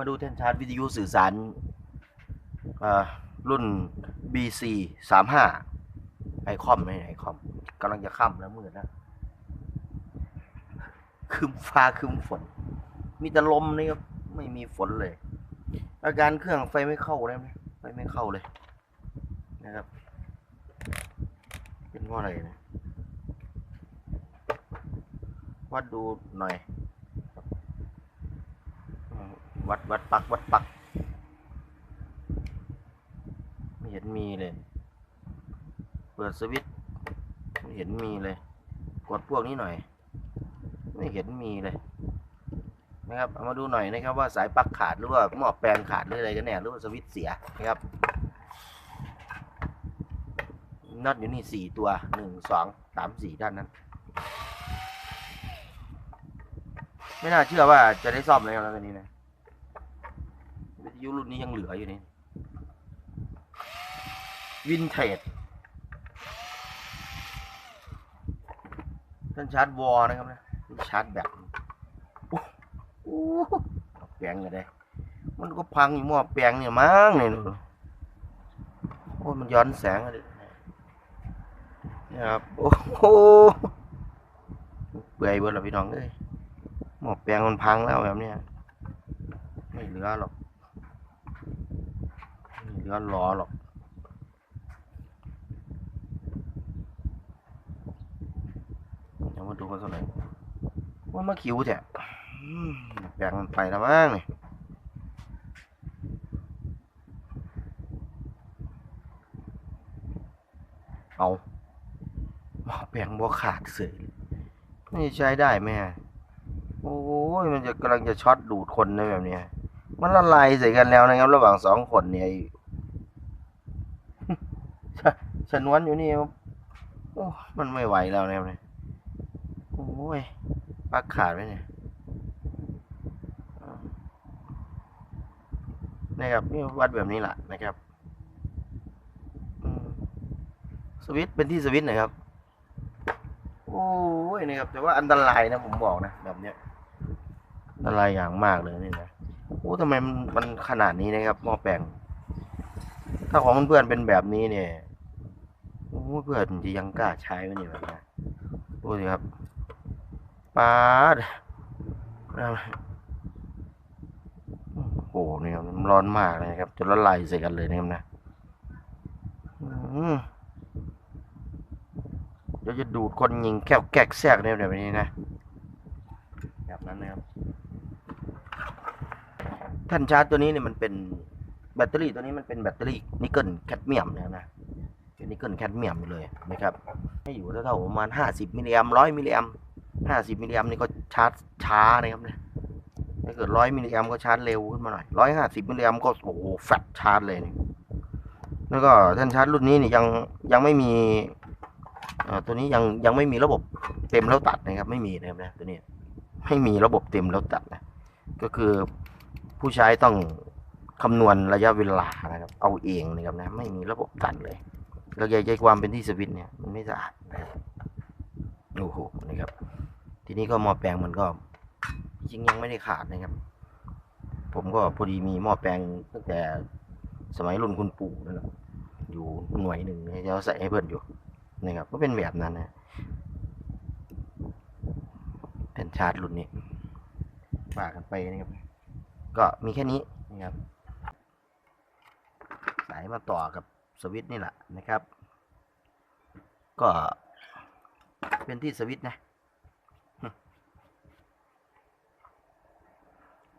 มาดูแท่นชาร์จวิทยุสื่อสารรุ่น BC สามห้าไอคอมไม่ไอคอมกำลังจะค่ำแล้วมืดนะคืมฟ้าคืมฝน มีแต่ลมนี่ครับไม่มีฝนเลย อาการเครื่องไฟไม่เข้าเลยไหมไฟไม่เข้าเลย นะครับ เป็นเพราะอะไรนะวัดดูหน่อย วัดวัดปักวัดปัก ไม่เห็นมีเลย เปิดสวิตช์ไม่เห็นมีเลย กดพวกนี้หน่อย ไม่เห็นมีเลย นะครับเอามาดูหน่อยนะครับว่าสายปลั๊กขาดหรือว่าหม้อแปลงขาดหรืออะไรกันแน่หรือว่าสวิตช์เสียนะครับน็อตอยู่นี่สี่ตัวหนึ่งสองสามสี่ด้านนั้น ไม่น่าเชื่อว่าจะได้ซ่อมเลยแล้วตอนนี้นะ วิทยุรุ่นนี้ยังเหลืออยู่นี่วินเทจท่านชาร์จวอนะครับนะชาร์จแบตโอ้โหแปลงเลยได้ มันก็พังอยู่หม้อแปลงเนี่ยมั้งเนี่ยโอ้มันย้อนแสงอะดิเนี่ยครับ โอ้โหเปื่อยเบิดแล้วพี่น้องเอ้ยหม้อแปลงมันพังแล้วแบบเนี้ยไม่เหลือหรอก เหลือหลอหรอกเดี๋ยวมาดูกันสักหน่อยว่ามาคิวแท้แปลงมันไปแล้วมั้งนี่เอาหม้อแปลงบ่ขาดเสยนี่ใช้ได้ไหมโอ้ยมันจะกำลังจะช็อตดูดคนในแบบนี้มันละลายใส่กันแล้วนะครับ ระหว่างสองคนเนี่ย ไอ้ชะชนวนอยู่นี่โอ้มันไม่ไหวแล้วนะครับเนี่ยโอ้ยปักขาดไปเนี่ยนะครับนี่วัดแบบนี้แหละนะครับสวิตเป็นที่สวิตนะครับ โอ้ยนะครับแต่ว่าอันตรายนะผมบอกนะแบบเนี้ยอันตรายอย่างมากเลยนี่นะโอ้ทำไมมันขนาดนี้นะครับหม้อแปลงถ้าของเพื่อนเป็นแบบนี้เนี่ย โอ้เพื่อนจะยังกล้าใช้ไหมเนี่ยแบบนี้ดูสิครับปาดโอ้โหนี่ครับมันร้อนมากเลยนะครับจนละลายใส่กันเลยนะครับนะเดี๋ยวจะดูดคนยิงแก้วแกกแซกเนี่ยแบบนี้นะแบบนั้นนะครับท่านชาร์จตัวนี้เนี่ยมันเป็นแบตเตอรี่ตัวนี้มันเป็นแบตเตอรี่นิกเกิลแคดเมียมนะครับนะ นิกเกิลแคดเมียมอยู่เลยนะครับให้อยู่เท่าๆประมาณห้าสิบมิลลิแอมร้อยมิลลิแอมห้าสิบมิลลิแอมนี่ก็ชาร์จช้านะครับเนะถ้าเกิดร้อยมิลลิแอมก็ชาร์จเร็วขึ้นมาหน่อยร้อยห้าสิบมิลลิแอมก็โอ้โหแฟตชาร์จเลยนี่แล้วก็ท่านชาร์จรุ่นนี้เนี่ยยังยังไม่มีตัวนี้ยังยังไม่มีระบบเต็มแล้วตัดนะครับ ไม่มีนะครับนะตัวนี้ไม่มีระบบเต็มแล้วตัดนะก็คือผู้ใช้ต้องคำนวณระยะเวลานะครับ เอาเองนะครับนะไม่มีระบบตัดเลย แล้วใยความเป็นที่สวิตเนี่ยมันไม่สะอาดโอ้โหนะครับ ทีนี้ก็หม้อแปลงมันก็จริงยังไม่ได้ขาดนะครับ ผมก็พอดีมีหม้อแปลงตั้งแต่สมัยรุ่นคุณปู่นั่นแหละอยู่หน่วยหนึ่งจะเอาใส่ให้เพื่อนอยู่นะครับ ก็เป็นแบบนั้นนะเป็นชาร์จรุ่นนี้ว่ากันไปนะครับ ก็มีแค่นี้นะครับ สายมาต่อกับ สวิตนี่แหละนะครับ ก็เป็นที่สวิตนะ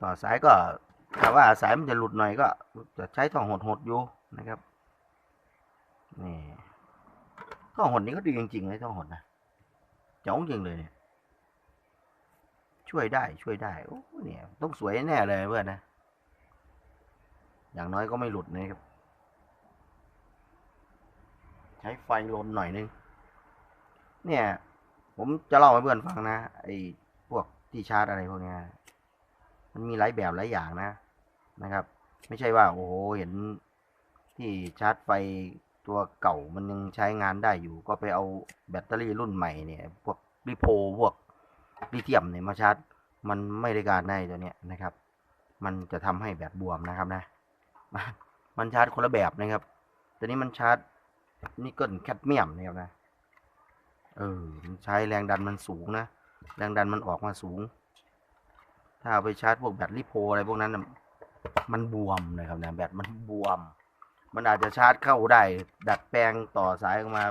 ต่อสายก็ถ้าว่าสายมันจะหลุดหน่อยก็จะใช้ท่อหดหดอยู่นะครับนี่ท่อหดนี้ก็ดีจริงๆเลยท่อหดนะเจ๋งจริงเลยเนี่ยช่วยได้ช่วยได้โอ้เนี่ยต้องสวยแน่เลยเพื่อนนะ อย่างน้อยก็ไม่หลุดนะครับ ใช้ไฟลนหน่อยนึง เนี่ย ผมจะเล่าให้เพื่อนฟังนะ ไอ้พวกที่ชาร์จอะไรพวกนี้มันมีหลายแบบหลายอย่างนะ นะครับ ไม่ใช่ว่า โอ้โห เห็นที่ชาร์จไฟตัวเก่ามันยังใช้งานได้อยู่ ก็ไปเอาแบตเตอรี่รุ่นใหม่เนี่ย พวกลิโพพวกลิเธียมเนี่ยมาชาร์จ มันไม่ได้การได้ตัวเนี้ยนะครับ มันจะทำให้แบตบวมนะครับนะมันมันชาร์จคนละแบบนะครับ ตัวนี้มันชาร์จ นิกเกิลแคดเมียมนะครับนะ เออ มันใช้แรงดันมันสูงนะ แรงดันมันออกมาสูง ถ้าเอาไปชาร์จพวกแบตลิโพอะไรพวกนั้นนะมันบวมนะครับนะแบตมันบวม มันอาจจะชาร์จเข้าได้ ดัดแปลงต่อสายออกมา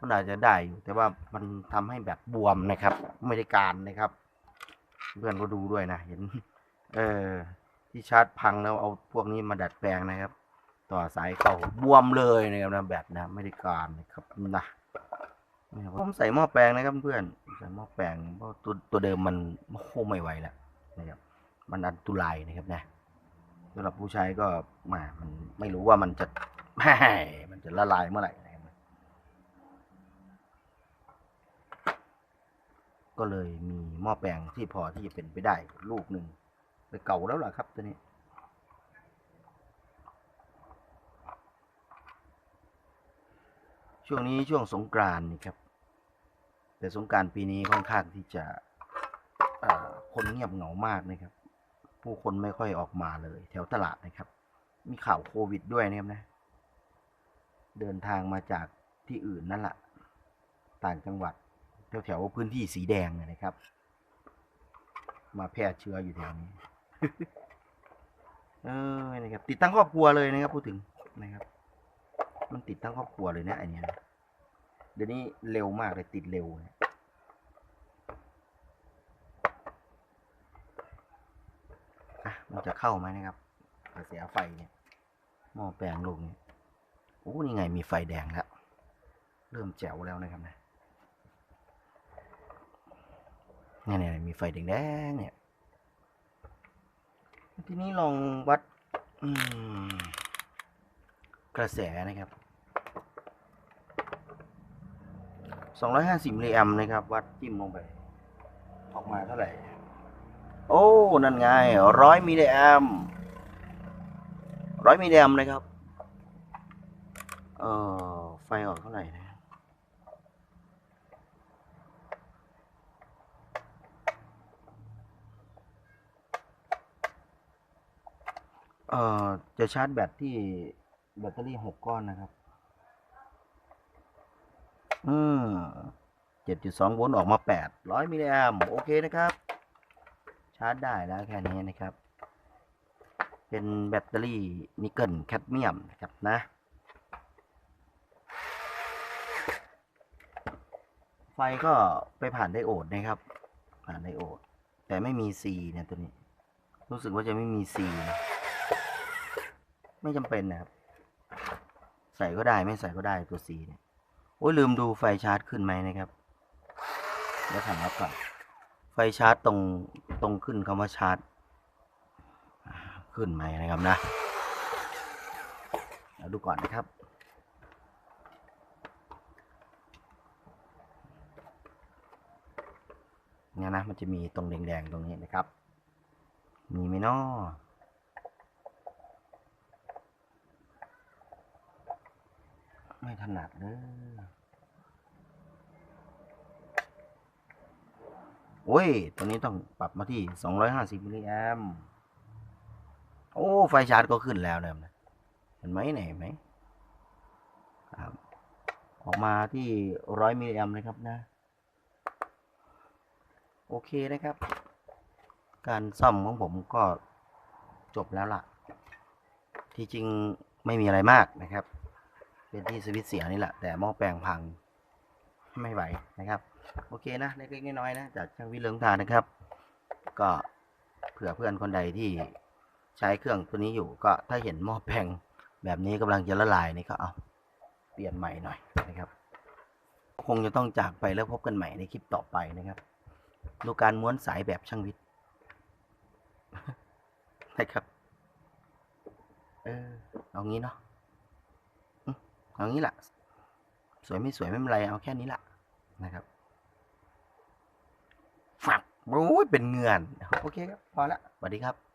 มันอาจจะได้อยู่แต่ว่ามันทำให้แบตบวมนะครับ ไม่ได้การนะครับ เพื่อนก็ดูด้วยนะ เห็น เออที่ชาร์จพังแล้วเอาพวกนี้มาดัดแปลงนะครับ ต่อสายเข้าบวมเลยนะครับนะแบตนะไม่ได้การนะครับนะนี่ครับผมใส่หม้อแปลงนะครับเพื่อนใส่หม้อแปลงเพราะตัวตัวเดิมมันโคไม่ไหวแล้วนะครับมันอันตรายนะครับนะสำหรับผู้ใช้ก็มามันไม่รู้ว่ามันจะมันจะละลายเมื่อไหร่นะครับก็เลยมีหม้อแปลงที่พอที่จะเป็นไปได้ลูกหนึ่งแต่เก่าแล้วล่ะครับตัวนี้ ช่วงนี้ช่วงสงกรานต์นี่ครับ แต่สงกรารปีนี้ค่อนข้างที่จะคนเงียบเหงามากนะครับ ผู้คนไม่ค่อยออกมาเลย แถวตลาดนะครับ มีข่าวโควิดด้วยนะครับนะ เดินทางมาจากที่อื่นนั่นแหละต่างจังหวัด แถวแถวๆพื้นที่สีแดงเนี่ยนะครับ มาแพร่เชื้ออยู่แถวนี้ เออนะครับ ติดตั้งครอบครัวเลยนะครับ พูดถึงนะครับ มันติดทั้งครอบครัวเลยนะไอเนี้ยนะเดี๋ยวนี้เร็วมากเลยติดเร็วนะอะมันจะเข้าไหมนะครับกระแสไฟเนี่ยหม้อแปลงลูกเนี่ยโอ้นี่ไงมีไฟแดงแล้วเริ่มแจ๋วแล้วนะครับนะเนี่ยเนี่ยมีไฟแดงๆเนี่ยทีนี้ลองวัด อืม กระแสนะครับ 250มิลลิแอมนะครับ วัดจิ้มลงไป ออกมาเท่าไหร่ โอ้ นั่นไงร้อยมิลลิแอมร้อยมิลลิแอมนะครับ เออไฟออกเท่าไหร่นะเอ่อ จะชาร์จแบตที่ แบตเตอรี่หกก้อนนะครับ อืมเจ็ดจุดสองโวลต์ออกมาแปดร้อยมิลลิแอมโอเคนะครับ ชาร์จได้แล้วแค่นี้นะครับ เป็นแบตเตอรี่นิกเกิลแคดเมียมนะครับนะไฟก็ไปผ่านไดโอดนะครับ ผ่านไดโอด แต่ไม่มีซีเนี่ยตัวนี้ รู้สึกว่าจะไม่มีซีไม่จำเป็นนะครับ ใส่ก็ได้ไม่ใส่ก็ได้ตัวสีเนี่ยโอ้ยลืมดูไฟชาร์จขึ้นไหมนะครับเดี๋ยวถามรับก่อนไฟชาร์จตรงตรงขึ้นคำว่าชาร์จ ขึ้นไหมนะครับนะเดี๋ยวดูก่อนนะครับเนี่ยนะมันจะมีตรงแดงๆตรงนี้นะครับ มีไหมนาะ ไม่ถนัดเลยโอ้ย ตัวนี้ต้องปรับมาที่ 250 มิลลิแอมโอ้ ไฟชาร์จก็ขึ้นแล้วนะครับนะเห็นไหมไหนเห็นไหมครับ ออกมาที่100มิลลิแอมป์นะครับนะ โอเคนะครับ การซ่อมของผมก็จบแล้วล่ะ ที่จริงไม่มีอะไรมากนะครับ เป็นที่สวิตเสียนี่แหละ แต่หม้อแปลงพังไม่ไหวนะครับ โอเคนะเล็กๆน้อยๆนะ จากช่างวิเลิงทานนะครับ ก็เผื่อเพื่อนคนใดที่ใช้เครื่องตัวนี้อยู่ก็ถ้าเห็นหม้อแปลงแบบนี้กำลังจะละลายนี่ก็เอาเปลี่ยนใหม่หน่อยนะครับ คงจะต้องจากไปแล้วพบกันใหม่ในคลิปต่อไปนะครับดูการม้วนสายแบบช่างวิทย์นะครับ เออเอางี้เนาะ เอางี้แหละสวยไม่สวยไม่เป็นไรเอาแค่นี้แหละนะครับฝักโอ้ยเป็นเงื่อนโอเคครับพอละสวัสดีครับ